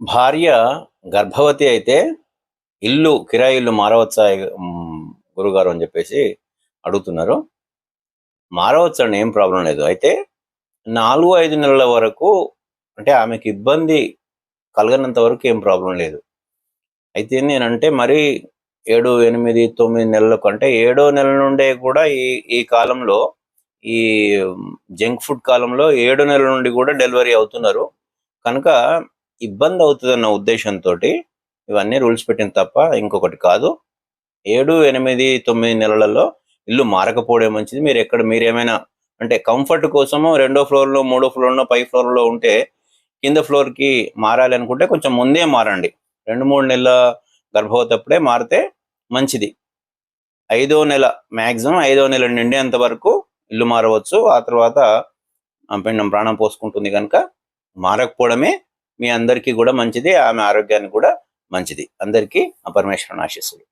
భార్య గర్భవతి అయితే ఇల్లు కిరాయి ఇల్లు మారవచ్చా గురుగారు అని చెప్పేసి అడుగుతున్నారు. మారవచ్చు అండి ఏం ప్రాబ్లం లేదు. అయితే నాలుగు ఐదు నెలల వరకు అంటే ఆమెకి ఇబ్బంది కలగనంత వరకు ఏం ప్రాబ్లం లేదు. అయితే నేనంటే మరి ఏడు ఎనిమిది తొమ్మిది నెలల కంటే ఏడో నెల నుండే కూడా ఈ ఈ కాలంలో ఈ జంక్ ఫుడ్ కాలంలో ఏడో నెలల నుండి కూడా డెలివరీ అవుతున్నారు. కనుక ఇబ్బంది అవుతుందన్న ఉద్దేశంతో ఇవన్నీ రూల్స్ పెట్టిన తప్ప ఇంకొకటి కాదు. ఏడు ఎనిమిది తొమ్మిది నెలలలో ఇల్లు మారకపోవడం మంచిది. మీరు ఎక్కడ మీరు ఏమైనా అంటే కంఫర్ట్ కోసము రెండో ఫ్లోర్లో మూడో ఫ్లోర్లో పై ఫ్లోర్లో ఉంటే కింద ఫ్లోర్కి మారాలి అనుకుంటే కొంచెం ముందే మారండి. రెండు మూడు నెలల గర్భవతి అప్పుడే మారితే మంచిది. ఐదో నెల మాక్సిమం ఐదో నెల నిండేంత వరకు ఇల్లు మారవచ్చు. ఆ తర్వాత పిండం ప్రాణం పోసుకుంటుంది కనుక మారకపోవడమే మీ అందరికీ కూడా మంచిది ఆమె ఆరోగ్యానికి కూడా మంచిది. అందరికీ ఆ పరమేశ్వరుని ఆశీస్సులు.